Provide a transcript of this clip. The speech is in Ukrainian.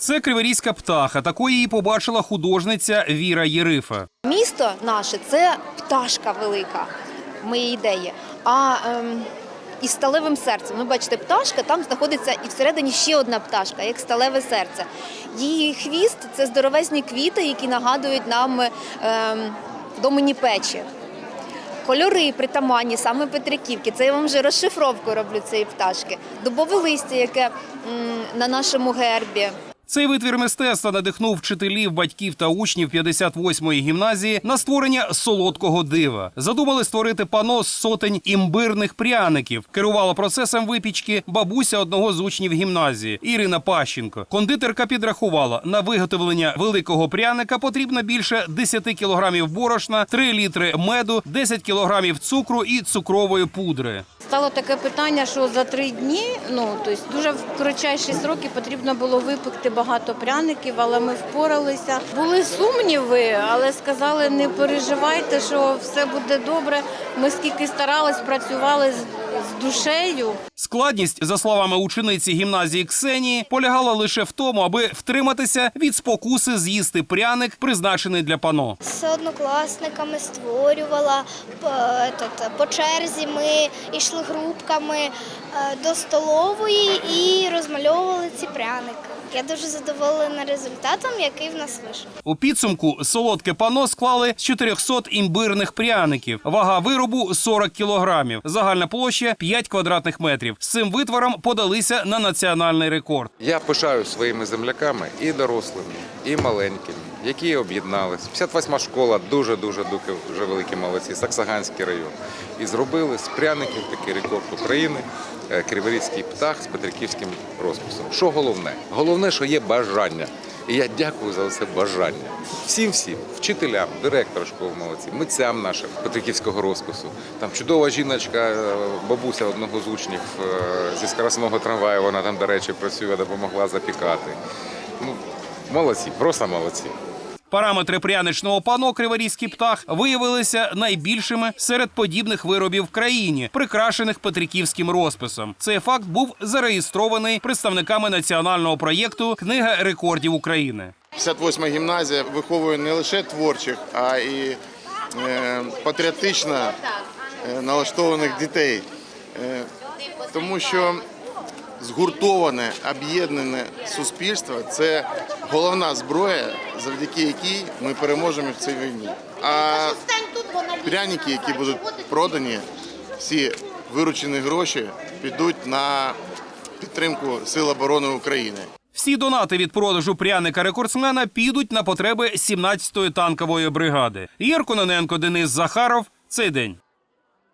Це криворізька птаха. Такої її побачила художниця Віра Єрифа. Місто наше це пташка велика, мої ідеї. А ем, із сталевим серцем. Ви бачите, пташка, там знаходиться і всередині ще одна пташка, як сталеве серце. Її хвіст це здоровезні квіти, які нагадують нам ем, домені печі. Кольори притаманні саме Петриківки. Це я вам вже розшифровку роблю цієї пташки. Дубове листя, яке м, на нашому гербі. Цей витвір мистецтва надихнув вчителів, батьків та учнів 58-ї гімназії на створення солодкого дива. Задумали створити пано з сотень імбирних пряників. Керувала процесом випічки бабуся одного з учнів гімназії Ірина Пащенко. Кондитерка підрахувала на виготовлення великого пряника потрібно більше 10 кілограмів борошна, 3 літри меду, 10 кілограмів цукру і цукрової пудри. Стало таке питання, що за три дні, ну тобто дуже в коротчайші сроки потрібно було випекти багато пряників, але ми впоралися. Були сумніви, але сказали, не переживайте, що все буде добре. Ми скільки старались, працювали з, душею. Складність, за словами учениці гімназії Ксенії, полягала лише в тому, аби втриматися від спокуси з'їсти пряник, призначений для пано. з однокласниками створювала по черзі. Ми йшли групками е, до столової і розмальовували ці. Я дуже задоволена результатом, який в нас вийшов. У підсумку солодке пано склали з 400 імбирних пряників. Вага виробу 40 кілограмів. Загальна площа 5 квадратних метрів. З цим витвором подалися на національний рекорд. Я пишаюсь своїми земляками і дорослими, і маленькими, які об'єднались. 58 школа дуже дуже дуже вже великі молодці, Саксаганський район. І зробили з пряників такий рекорд України. Е, Криворізький птах з петриківським розписом. Що головне? Головне, що є бажання. І я дякую за це бажання. Всім всім, вчителям, директору школи молодці, митцям нашим Петриківського розпису. Там чудова жіночка, е, бабуся одного з учнів е, зі скоростного трамваю, вона там, до речі, працює, допомогла запікати. Ну, молодці, просто молодці. Параметри пряничного пано Криворізький птах виявилися найбільшими серед подібних виробів в країні, прикрашених петриківським розписом. Цей факт був зареєстрований представниками національного проєкту Книга рекордів України. 58 гімназія виховує не лише творчих, а і е, патріотично е, налаштованих дітей. Е, тому що згуртоване, об'єднане суспільство це головна зброя, завдяки якій ми переможемо в цій війні. А пряники, які будуть продані, всі виручені гроші підуть на підтримку Сил оборони України. Всі донати від продажу пряника рекордсмена підуть на потреби 17-ї танкової бригади. Єр Кононенко, Денис Захаров. Цей день.